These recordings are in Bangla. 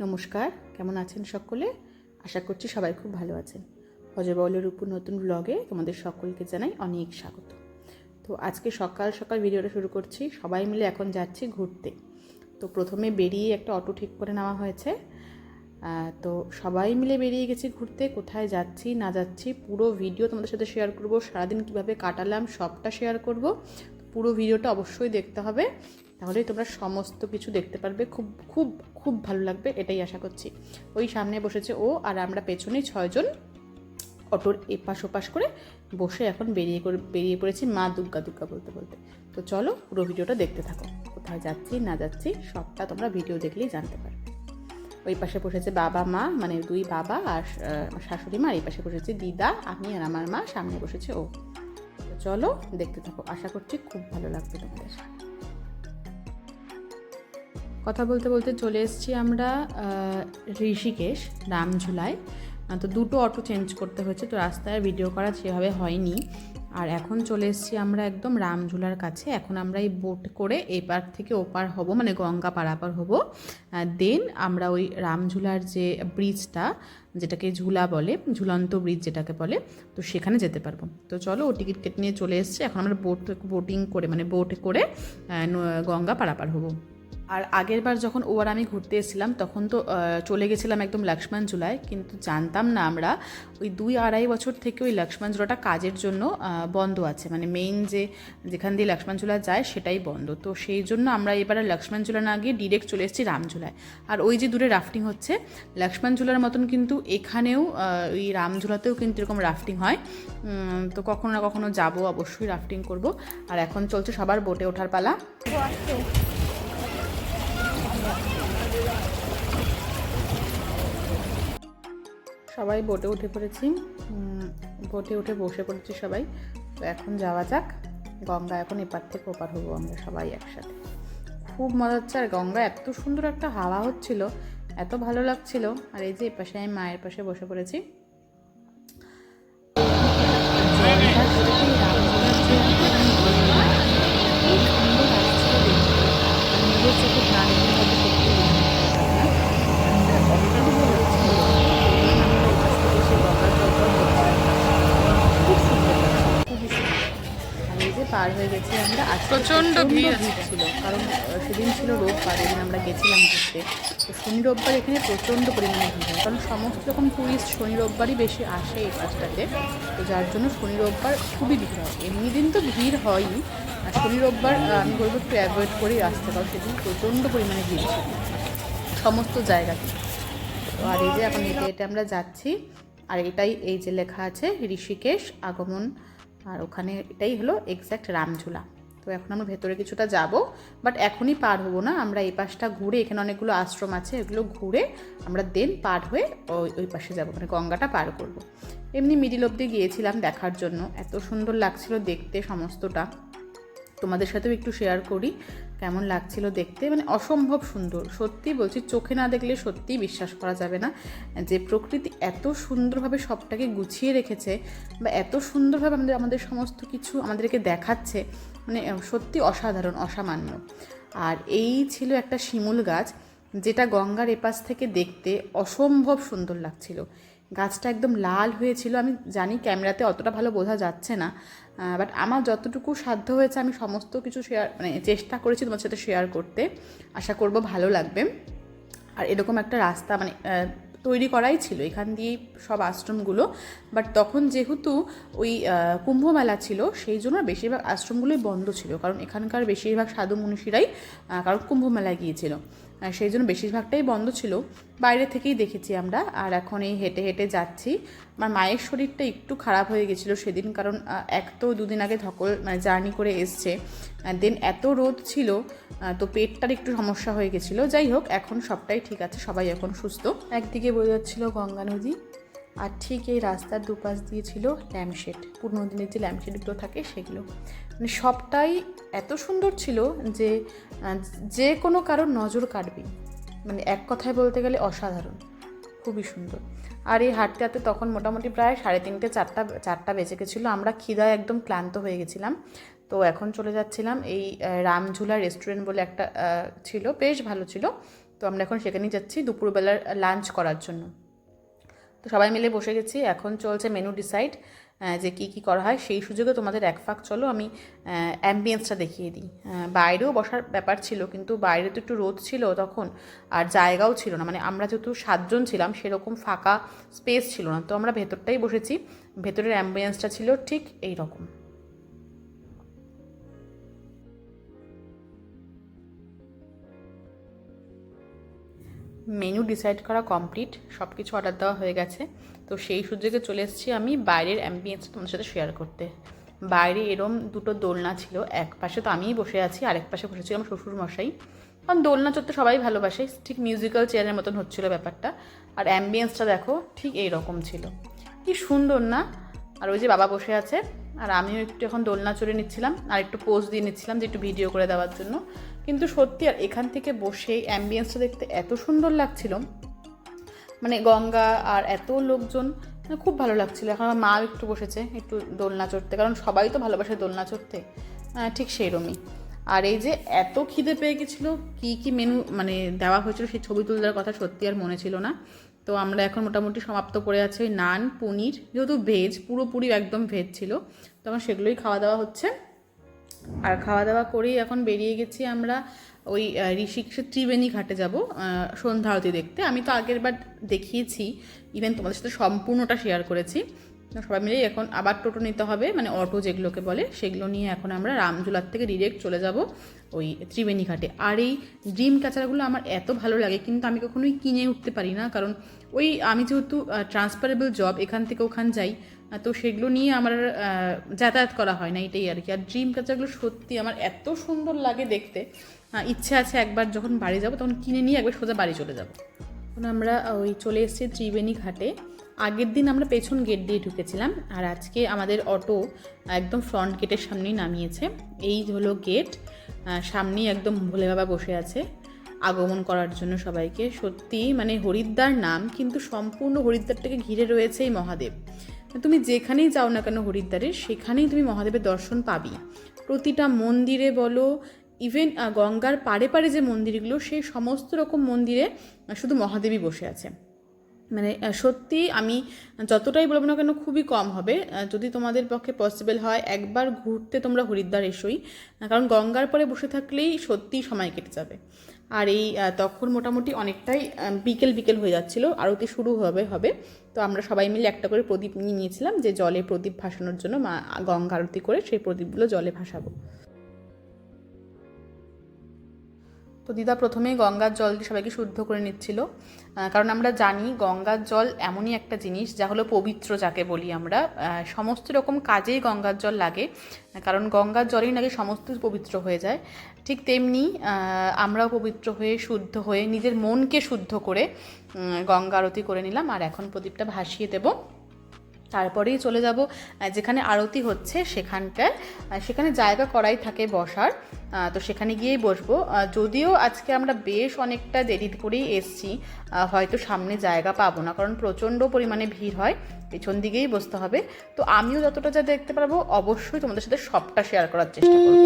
নমস্কার, কেমন আছেন সকলে? আশা করছি সবাই খুব ভালো আছেন। অজয়বাউলের উপর নতুন ব্লগে তোমাদের সকলকে জানাই অনেক স্বাগত। তো আজকে সকাল সকাল ভিডিওটা শুরু করছি, সবাই মিলে এখন যাচ্ছি ঘুরতে। তো প্রথমে বেরিয়ে একটা অটো ঠিক করে নেওয়া হয়েছে। তো সবাই মিলে বেরিয়ে গেছি ঘুরতে, কোথায় যাচ্ছি, না যাচ্ছি, পুরো ভিডিও তোমাদের সাথে শেয়ার করব, সারাদিন কীভাবে কাটালাম, সবটা শেয়ার করব। পুরো ভিডিওটা অবশ্যই দেখতে হবে। তাহলেই তোমরা সমস্ত কিছু দেখতে পারবে। খুব খুব খুব ভালো লাগবে, এটাই আশা করছি। ওই সামনে বসেছে ও আর আমরা পেছনে ছয়জন অটোর এপাশ ওপাশ করে বসে এখন বেরিয়ে করে, বেরিয়ে পড়েছি মা দুর্গা দুর্গা বলতে বলতে। তো চলো পুরো ভিডিওটা দেখতে থাকো। কোথায় যাচ্ছি, না যাচ্ছি, সবটা তোমরা ভিডিও দেখলেই জানতে পারবে। ওই পাশে বসেছে বাবা, মা মানে দুই বাবা আর শাশুড়ি মা এই পাশে বসেছে দিদা, আমি আর আমার মা, সামনে বসেছে ও। চলো দেখতে থাকো। আশা করছি খুব ভালো লাগবে তোমাদের। কথা বলতে বলতে চলে এসেছি আমরা ঋষিকেশ রামঝুলায় তো দুটো অটো চেঞ্জ করতে হয়েছে, তো রাস্তায় ভিডিও করা সেভাবে হয়নি। আর এখন চলে এসেছি আমরা একদম রামঝুলার কাছে। এখন আমরা এই বোট করে এপার থেকে ওপার হব মানে গঙ্গা পারাপার হব। দেন আমরা ওই রামঝুলার যে ব্রিজটা যেটাকে ঝুলা বলে, ঝুলন্ত ব্রিজ যেটাকে বলে, তো সেখানে যেতে পারব। তো চলো, ও টিকিট কেটে নিয়ে চলে এসেছি। এখন আমরা বোট বোটিং করে মানে বোটে করে গঙ্গা পারাপার হব। আর আগের বার যখন ও আর আমি ঘুরতে এসেছিলাম, তখন তো চলে গেছিলাম একদম লক্ষ্মণ ঝুলায় কিন্তু জানতাম না আমরা, ওই দুই আড়াই বছর থেকে ওই লক্ষ্মণ ঝুলাটা কাজের জন্য বন্ধ আছে। মানে মেইন যে, যেখান দিয়ে লক্ষ্মণ ঝুলা যায়, সেটাই বন্ধ। তো সেই জন্য আমরা এবারে লক্ষ্মণ ঝুলা না গিয়ে ডিরেক্ট চলে এসেছি রামঝুলায় আর ওই যে দূরে রাফটিং হচ্ছে, লক্ষ্মণ ঝুলার মতন কিন্তু এখানেও ওই রামঝুলাতেও কিন্তু এরকম রাফটিং হয়। তো কখনো না কখনো যাব, অবশ্যই রাফটিং করব। আর এখন চলছে সবার বোটে ওঠার পালা। সবাই বোটে উঠে পড়েছি। বোটে উঠে বসে পড়েছি সবাই। তো এখন যাওয়া যাক। গঙ্গা এখন এপার থেকে ওপার হব আমরা সবাই একসাথে। খুব মজা হচ্ছে। আর গঙ্গা এত সুন্দর একটা হাওয়া হচ্ছিল, এত ভালো লাগছিল। আর এই যে এপাশে আমি মায়ের পাশে বসে পড়েছি জলটা সেরকম রামধুলার যে খুব সুন্দর আসছিল দেখতে। আর নিজের চোখে না দেখলে হয়তো সত্যি বুঝতে পারতাম না। আর অপূর্ব লাগছিল। আমরা এপাশ থেকে এসে গঙ্গার জলটা দেখছিলাম। খুব সুন্দর লাগছিল, খুবই সুন্দর। আর এই যে পার হয়ে গেছি আমরা প্রচণ্ড ভিড় ছিল কারণ সেদিন ছিল রোববার এদিন আমরা গেছিলাম ঘুরতে। তো শনি রোববার এখানে প্রচণ্ড পরিমাণে ভিড় হয় কারণ সমস্ত রকম টুরিস্ট শনি রোববারই বেশি আসে এই পাশটাতে তো যার জন্য শনি রোববার খুবই ভিড় হয়। এমনি দিন তো ভিড় হয়ই আর শনি রোববার আমি বলব একটু অ্যাভয়েড করেই আসতে কারণ সেদিন প্রচণ্ড পরিমাণে ভিড় ছিল সমস্ত জায়গাতে। তো আর এই যে এখন হেঁটে আমরা যাচ্ছি আর এটাই এই যে লেখা আছে ঋষিকেশ আগমন আর ওখানে এটাই হলো এক্স্যাক্ট রামঝুলা। তো এখন আমরা ভেতরে কিছুটা যাব বাট এখনই পার হব না। আমরা এই পাশটা ঘুরে, এখানে অনেকগুলো আশ্রম আছে, এগুলো ঘুরে আমরা দেন পার হয়ে ওই ওই পাশে যাব মানে গঙ্গাটা পার করব। এমনি মিডিল অব্দি গিয়েছিলাম দেখার জন্য। এত সুন্দর লাগছিল দেখতে সমস্তটা। তোমাদের সাথেও একটু শেয়ার করি। কেমন লাগছিল দেখতে? মানে অসম্ভব সুন্দর। সত্যি বলছি, চোখে না দেখলে সত্যিই বিশ্বাস করা যাবে না। যে প্রকৃতি এত সুন্দরভাবে সবটাকে গুছিয়ে রেখেছে বা এত সুন্দরভাবে আমাদের আমাদের সমস্ত কিছু আমাদেরকে দেখাচ্ছে মানে সত্যি অসাধারণ, অসামান্য। আর এই ছিল একটা শিমুল গাছ, যেটা গঙ্গার এপাশ থেকে দেখতে অসম্ভব সুন্দর লাগছিল। গাছটা একদম লাল হয়েছিল। আমি জানি ক্যামেরাতে অতটা ভালো বোঝা যাচ্ছে না বাট আমার যতটুকু সাধ্য হয়েছে আমি সমস্ত কিছু শেয়ার মানে চেষ্টা করেছি তোমার সাথে শেয়ার করতে। আশা করব ভালো লাগবে। আর এরকম একটা রাস্তা মানে তৈরি করাই ছিল এখান দিয়েই সব আশ্রমগুলো। বাট তখন যেহেতু ওই কুম্ভমেলা ছিল, সেই জন্য বেশিরভাগ আশ্রমগুলোই বন্ধ ছিল। কারণ এখানকার বেশিরভাগ সাধু মনীষীরাই কারণ কুম্ভমেলায় গিয়েছিল। সেই জন্য বেশিরভাগটাই বন্ধ ছিল। বাইরে থেকেই দেখেছি আমরা। আর এখন এই হেঁটে হেঁটে যাচ্ছি। আমার মায়ের শরীরটা একটু খারাপ হয়ে গেছিল সেদিন, কারণ এক তো দুদিন আগে ধকল মানে জার্নি করে এসছে। দেন এত রোদ ছিল তো পেটটার একটু সমস্যা হয়ে গেছিল। যাই হোক, এখন সবটাই ঠিক আছে, সবাই এখন সুস্থ। একদিকে বয়ে যাচ্ছিল গঙ্গা নদী, আর ঠিক এই রাস্তার দুপাশ দিয়ে ছিল ল্যাম্পশেড। পুরনো দিনের যে ল্যাম্পশেডগুলো থাকে সেগুলো। মানে সবটাই এত সুন্দর ছিল যে যে কোনো কারোর নজর কাটবে মানে এক কথায় বলতে গেলে অসাধারণ। খুবই সুন্দর। আর এই হাঁটতে হাঁটতে তখন মোটামুটি প্রায় সাড়ে তিনটে, চারটা চারটা বেজে গেছিল। আমরা খিদায় একদম ক্লান্ত হয়ে গেছিলাম। তো এখন চলে যাচ্ছিলাম এই রামঝুলা রেস্টুরেন্ট বলে একটা ছিল। বেশ ভালো ছিল। তো আমরা এখন সেখানেই যাচ্ছি দুপুরবেলার লাঞ্চ করার জন্য। তো সবাই মিলে বসে গেছি। এখন চলছে মেনু ডিসাইড যে কি কি করা হয়, সেই সুযোগে তোমাদের এক ফাঁক চলো, আমি অ্যাম্বিয়েন্সটা দেখিয়ে দিই। বাইরেও বসার ব্যাপার ছিল, কিন্তু বাইরে তো একটু রোদ ছিল তখন, আর জায়গাও ছিল না। মানে আমরা যেহেতু সাতজন ছিলাম, সেরকম ফাঁকা স্পেস ছিল না। তো আমরা ভেতরটাই বসেছি, ভেতরের অ্যাম্বিয়েন্সটা ছিল ঠিক এই রকম মেনু ডিসাইড করা কমপ্লিট সব কিছু অর্ডার দেওয়া হয়ে গেছে। তো সেই সুযোগে চলে এসেছি আমি বাইরের অ্যাম্বিয়েন্স তোমাদের সাথে শেয়ার করতে। বাইরে এরম দুটো দোলনা ছিল, এক পাশে তো আমিই বসে আছি, আরেক পাশে বসেছিল আমার শ্বশুর মশাই কারণ দোলনা চড়তে সবাই ভালোবাসে, ঠিক মিউজিক্যাল চেয়ারের মতন হচ্ছিল ব্যাপারটা। আর অ্যাম্বিয়েন্সটা দেখো, ঠিক এই রকম ছিল। কি সুন্দর না? আর ওই যে বাবা বসে আছে আর আমিও একটু এখন দোলনা চড়ে নিচ্ছিলাম, আর একটু পোজ দিয়ে নিচ্ছিলাম যে একটু ভিডিও করে দেওয়ার জন্য। কিন্তু সত্যি আর এখান থেকে বসে অ্যাম্বিয়েন্সটা দেখতে এত সুন্দর লাগছিল। মানে গঙ্গা আর এত লোকজন মানে খুব ভালো লাগছিল। এখন আমার মা একটু বসেছে একটু দোলনা চড়তে, কারণ সবাই তো ভালোবাসে দোলনা চড়তে। ঠিক সেইরমই। আর এই যে এত খিদে পেয়ে গেছিল, কী কী মেনু মানে দেওয়া হয়েছিল সেই ছবি তুলে দেওয়ার কথা সত্যি আর মনে ছিল না। তো আমরা এখন মোটামুটি সমাপ্ত করে আছি ওই নান, পনির, যেহেতু ভেজ পুরোপুরি একদম ভেজ ছিল। তো আমার সেগুলোই খাওয়া দাওয়া হচ্ছে। আর খাওয়া দাওয়া করেই এখন বেরিয়ে গেছি আমরা ওই ঋষিকের ত্রিবেণী ঘাটে যাব সন্ধ্যা আরতি দেখতে। আমি তো আগের বার দেখিয়েছি ইভেন তোমাদের সাথে সম্পূর্ণটা শেয়ার করেছি। সবাই মিলেই এখন আবার টোটো নিতে হবে মানে অটো যেগুলোকে বলে, সেগুলো নিয়ে এখন আমরা রামজুলার থেকে ডিরেক্ট চলে যাব ওই ত্রিবেণী ঘাটে। আর এই ড্রিম ক্যাচারগুলো আমার এত ভালো লাগে, কিন্তু আমি কখনোই কিনে উঠতে পারি না, কারণ ওই আমি যেহেতু ট্রান্সফারেবল জব এখান থেকে ওখান যাই তো সেগুলো নিয়ে আমার যাতায়াত করা হয় না, এটাই আর কি। আর ড্রিম ক্যাচারগুলো সত্যি আমার এত সুন্দর লাগে দেখতে ইচ্ছে আছে একবার যখন বাড়ি যাব, তখন কিনে নিয়ে একবার সোজা বাড়ি চলে যাব। এখন আমরা ওই চলে এসেছি ত্রিবেণী ঘাটে। আগের দিন আমরা পেছন গেট দিয়ে ঢুকেছিলাম আর আজকে আমাদের অটো একদম ফ্রন্ট গেটের সামনেই নামিয়েছে। এই হলো গেট সামনেই একদম ভোলে বাবা বসে আছে আগমন করার জন্য সবাইকে। সত্যি মানে হরিদ্বার নাম, কিন্তু সম্পূর্ণ হরিদ্বারটাকে ঘিরে রয়েছে এই মহাদেব। তুমি যেখানেই যাও না কেন হরিদ্বারে, সেখানেই তুমি মহাদেবের দর্শন পাবি। প্রতিটা মন্দিরে বলো ইভেন গঙ্গার পাড়ে পাড়ে যে মন্দিরগুলো সেই সমস্ত রকম মন্দিরে শুধু মহাদেবই বসে আছে। মানে সত্যি আমি যতটাই বলব না কেন খুবই কম হবে। যদি তোমাদের পক্ষে পসিবল হয়, একবার ঘুরতে তোমরা হরিদ্বার এসোই। কারণ গঙ্গার পরে বসে থাকলেই সত্যিই সময় কেটে যাবে। আর এই তখন মোটামুটি অনেকটাই বিকেল বিকেল হয়ে যাচ্ছিল, আরতি শুরু হবে হবে। তো আমরা সবাই মিলে একটা করে প্রদীপ নিয়ে নিয়েছিলাম যে জলে প্রদীপ ভাসানোর জন্য মা গঙ্গা আরতি করে সেই প্রদীপগুলো জলে ভাসাবো। তো দিদা প্রথমে গঙ্গার জল দিয়ে সবাইকে শুদ্ধ করে নিচ্ছিল। কারণ আমরা জানি গঙ্গার জল এমনই একটা জিনিস যা হলো পবিত্র যাকে বলি আমরা। সমস্ত রকম কাজেই গঙ্গার জল লাগে, কারণ গঙ্গার জলেই নাকি সমস্ত পবিত্র হয়ে যায়। ঠিক তেমনি আমরাও পবিত্র হয়ে, শুদ্ধ হয়ে নিজের মনকে শুদ্ধ করে গঙ্গা আরতি করে নিলাম। আর এখন প্রদীপটা ভাসিয়ে দেবো। তারপরেই চলে যাব যেখানে আরতি হচ্ছে সেখানটায়। সেখানে জায়গা করাই থাকে বসার। তো সেখানে গিয়েই বসবো। যদিও আজকে আমরা বেশ অনেকটা দেরি করেই এসছি হয়তো সামনে জায়গা পাবো না, কারণ প্রচণ্ড পরিমাণে ভিড় হয়, পেছন দিকেই বসতে হবে। তো আমিও যতটা যা দেখতে পারব, অবশ্যই তোমাদের সাথে সবটা শেয়ার করার চেষ্টা করব।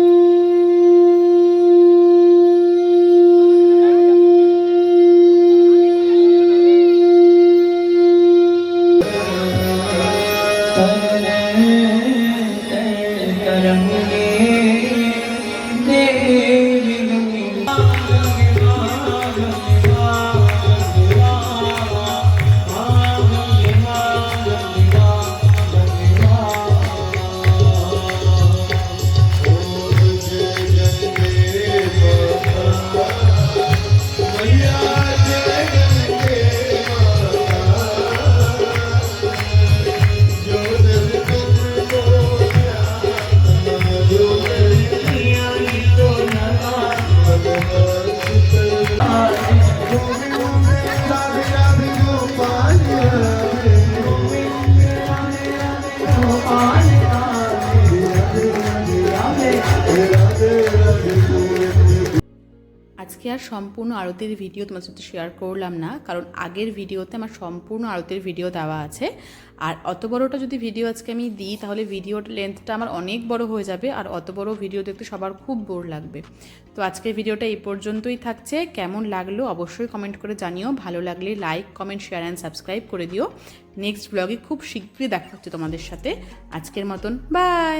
Yeah. আজকে আর সম্পূর্ণ আরতির ভিডিও তোমার সাথে শেয়ার করলাম না, কারণ আগের ভিডিওতে আমার সম্পূর্ণ আরতির ভিডিও দেওয়া আছে। আর অত বড়টা যদি ভিডিও আজকে আমি দিই, তাহলে ভিডিওর লেন্থটা আমার অনেক বড় হয়ে যাবে, আর অত বড় ভিডিও দেখতে সবার খুব বোর লাগবে। তো আজকের ভিডিওটা এই পর্যন্তই থাকছে। কেমন লাগল অবশ্যই কমেন্ট করে জানিও। ভালো লাগলে like comment share and subscribe করে দিও। নেক্সট ব্লগে খুব শীঘ্রই দেখা হচ্ছে তোমাদের সাথে। আজকের মতন বাই